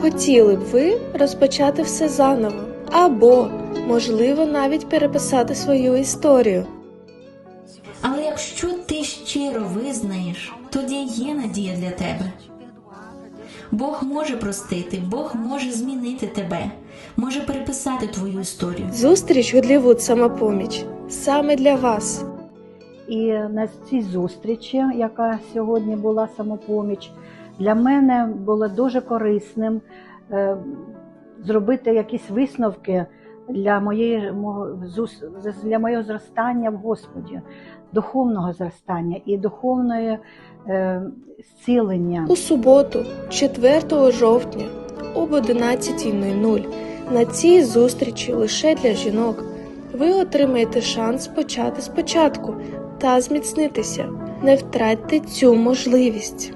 Хотіли б ви розпочати все заново, або, можливо, навіть переписати свою історію. Але якщо ти щиро визнаєш, тоді є надія для тебе. Бог може простити, Бог може змінити тебе, може переписати твою історію. Зустріч Годлівуд самопоміч саме для вас. І на цій зустрічі, яка сьогодні була самопоміч, для мене було дуже корисним е, зробити якісь висновки для моєї для моєго зростання в Господі, духовного зростання і духовної е, зцілення. У суботу, 4 жовтня, об 11.00 на цій зустрічі лише для жінок ви отримаєте шанс почати спочатку та зміцнитися. Не втратьте цю можливість.